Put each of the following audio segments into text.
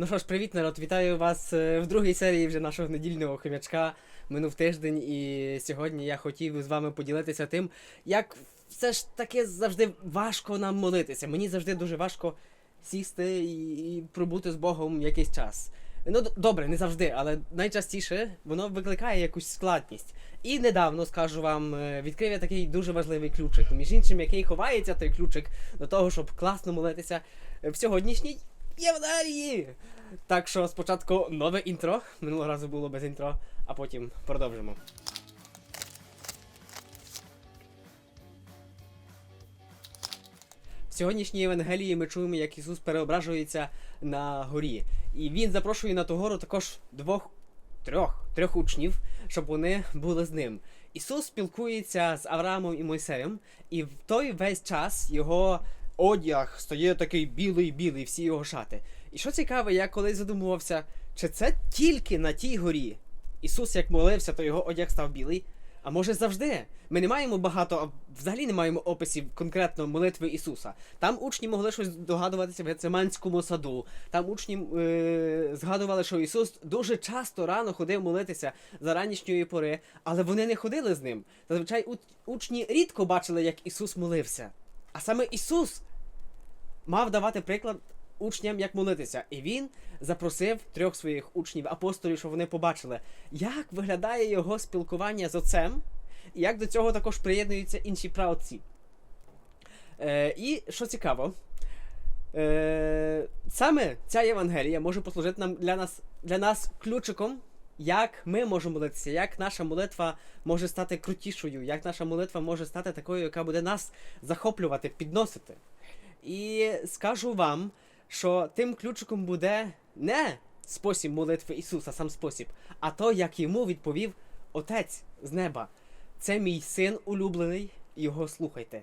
Ну що ж, привіт, народ! Вітаю вас е, в другій серії вже нашого недільного хомячка. Минув тиждень, і сьогодні я хотів з вами поділитися тим, як все ж таки завжди важко нам молитися. Мені завжди дуже важко сісти і, пробути з Богом якийсь час. Ну, добре, не завжди, але найчастіше воно викликає якусь складність. І недавно, скажу вам, е, відкрив я такий дуже важливий ключик, між іншим, який ховається той ключик до того, щоб класно молитися в сьогоднішній Євдарії! Так що спочатку нове інтро. Минулого разу було без інтро, а потім продовжимо. В сьогоднішній Євангелії ми чуємо, як Ісус переображується на горі. І Він запрошує на ту гору також двох, трьох, трьох учнів, щоб вони були з ним. Ісус спілкується з Авраамом і Мойсеєм, і в той весь час його одяг стає такий білий-білий, всі його шати. І що цікаве, я колись задумувався, чи це тільки на тій горі Ісус як молився, то його одяг став білий. А може завжди? Ми не маємо багато, взагалі не маємо описів конкретно молитви Ісуса. Там учні могли щось догадуватися в Гецеманському саду. Там учні е- згадували, що Ісус дуже часто рано ходив молитися за ранішньої пори, але вони не ходили з ним. Зазвичай учні рідко бачили, як Ісус молився. А саме Ісус мав давати приклад учням, як молитися. І він запросив трьох своїх учнів, апостолів, щоб вони побачили, як виглядає його спілкування з отцем, і як до цього також приєднуються інші праотці. Е, і що цікаво, е, саме ця Євангелія може послужити нам для нас, для нас ключиком. Як ми можемо молитися, як наша молитва може стати крутішою, як наша молитва може стати такою, яка буде нас захоплювати, підносити. І скажу вам, що тим ключиком буде не спосіб молитви Ісуса, сам спосіб, а то, як йому відповів Отець з неба. Це мій син улюблений, його слухайте.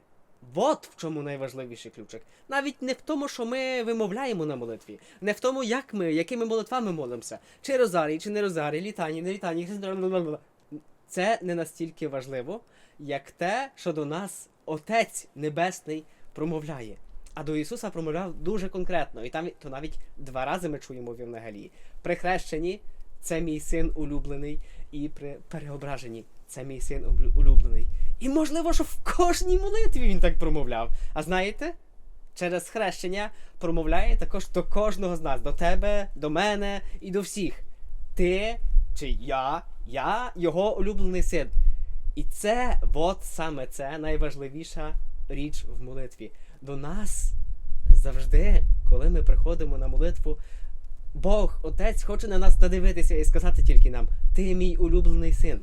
От в чому найважливіший ключик. Навіть не в тому, що ми вимовляємо на молитві, не в тому, як ми, якими молитвами молимося, чи розарій, чи не розарій, літані, не літані. Це не настільки важливо, як те, що до нас Отець Небесний промовляє. А до Ісуса промовляв дуже конкретно, і там то навіть два рази ми чуємо в Євангелії. При хрещенні це мій син улюблений, і при переображенні це мій син улюблений. І можливо, що в кожній молитві він так промовляв. А знаєте, через хрещення промовляє також до кожного з нас, до тебе, до мене і до всіх. Ти чи я, я його улюблений син. І це, от саме це найважливіша річ в молитві. До нас завжди, коли ми приходимо на молитву, Бог, Отець, хоче на нас надивитися і сказати тільки нам: Ти мій улюблений син,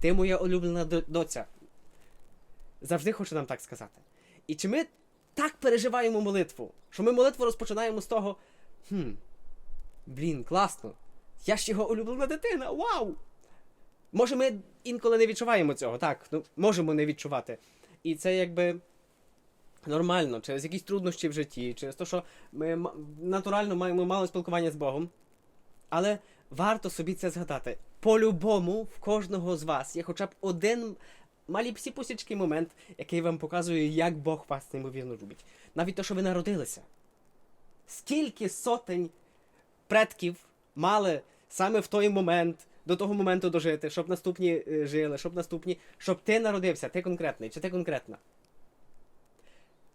ти моя улюблена доця. Завжди хоче нам так сказати. І чи ми так переживаємо молитву, що ми молитву розпочинаємо з того, хм, блін, класно. Я ж його улюблена дитина, вау! Може, ми інколи не відчуваємо цього, так, ну, можемо не відчувати. І це якби нормально, через якісь труднощі в житті, через те, що ми натурально маємо мало спілкування з Богом. Але варто собі це згадати. По-любому, в кожного з вас є хоча б один маліпсіпусічкий момент, який вам показує, як Бог вас неймовірно любить. Навіть те, що ви народилися. Скільки сотень предків мали саме в той момент, до того моменту дожити, щоб наступні е, жили, щоб наступні, щоб ти народився, ти конкретний, чи ти конкретна.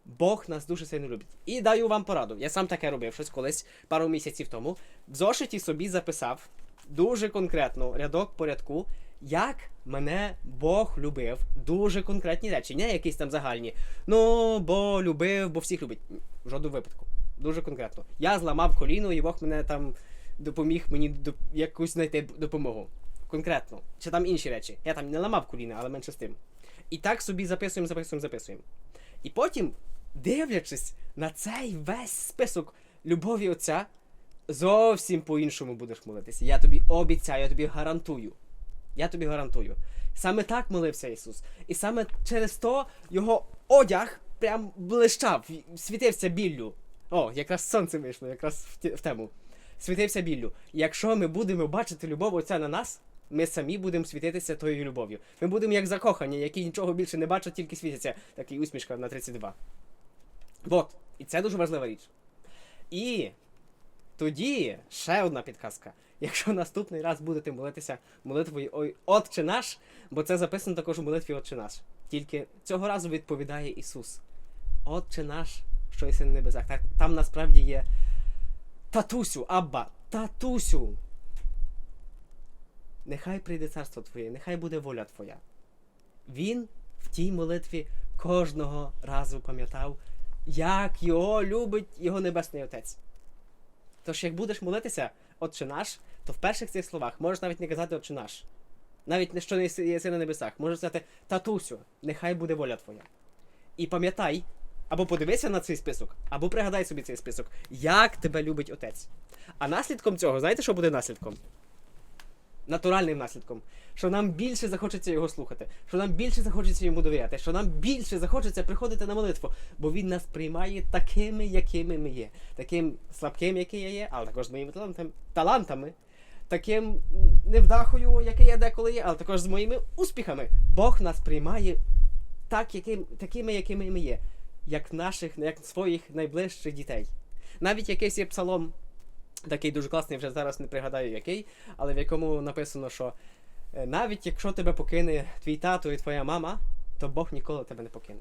Бог нас дуже сильно любить. І даю вам пораду. Я сам таке робив щось колись пару місяців тому. В зошиті собі записав дуже конкретно рядок по рядку, як мене Бог любив. Дуже конкретні речі, не якісь там загальні. Ну, бо любив, бо всіх любить. В жодному випадку. Дуже конкретно. Я зламав коліно, і Бог мене там допоміг мені до, якусь знайти допомогу. Конкретно. Чи там інші речі. Я там не ламав коліна, але менше з тим. І так собі записуємо, записуємо, записуємо. І потім, дивлячись на цей весь список любові Отця, зовсім по-іншому будеш молитися. Я тобі обіцяю, я тобі гарантую. Я тобі гарантую. Саме так молився Ісус. І саме через то його одяг прям блищав, світився біллю. О, якраз сонце вийшло, якраз в, тему. Світився біллю. Якщо ми будемо бачити любов Отця на нас, ми самі будемо світитися тою любов'ю. Ми будемо як закохані, які нічого більше не бачать, тільки світяться. Такий усмішка на 32. Вот. І це дуже важлива річ. І Тоді ще одна підказка. Якщо наступний раз будете молитися молитвою Ой, Отче наш, бо це записано також у молитві Отче наш. Тільки цього разу відповідає Ісус. Отче наш, що єси на небесах. Так, там насправді є татусю, Абба, татусю. Нехай прийде царство Твоє, нехай буде воля Твоя. Він в тій молитві кожного разу пам'ятав, як його любить його Небесний Отець. Тож, як будеш молитися, Отче наш, то в перших цих словах можеш навіть не казати Отче наш. Навіть не що не єси на небесах. Можеш сказати Татусю, нехай буде воля Твоя. І пам'ятай, або подивися на цей список, або пригадай собі цей список, як тебе любить отець. А наслідком цього, знаєте, що буде наслідком? Натуральним наслідком. Що нам більше захочеться його слухати, що нам більше захочеться йому довіряти, що нам більше захочеться приходити на молитву, бо він нас приймає такими, якими ми є. Таким слабким, який я є, але також з моїми талантами, талантами, таким невдахою, який я деколи є, але також з моїми успіхами. Бог нас приймає так, яким, такими, якими ми є, як наших, як своїх найближчих дітей. Навіть якийсь є псалом, такий дуже класний, вже зараз не пригадаю який, але в якому написано, що е, навіть якщо тебе покине твій тато і твоя мама, то Бог ніколи тебе не покине.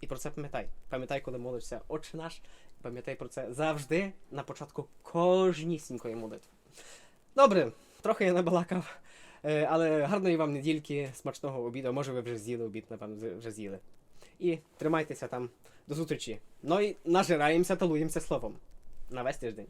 І про це пам'ятай. Пам'ятай, коли молишся Отче наш, пам'ятай про це завжди на початку кожнісінької молитви. Добре, трохи я набалакав, е, але гарної вам недільки, смачного обіду. Може, ви вже з'їли обід, напевно, вже з'їли. І тримайтеся там до зустрічі. Ну і нажираємося, талуємося словом на весь тиждень.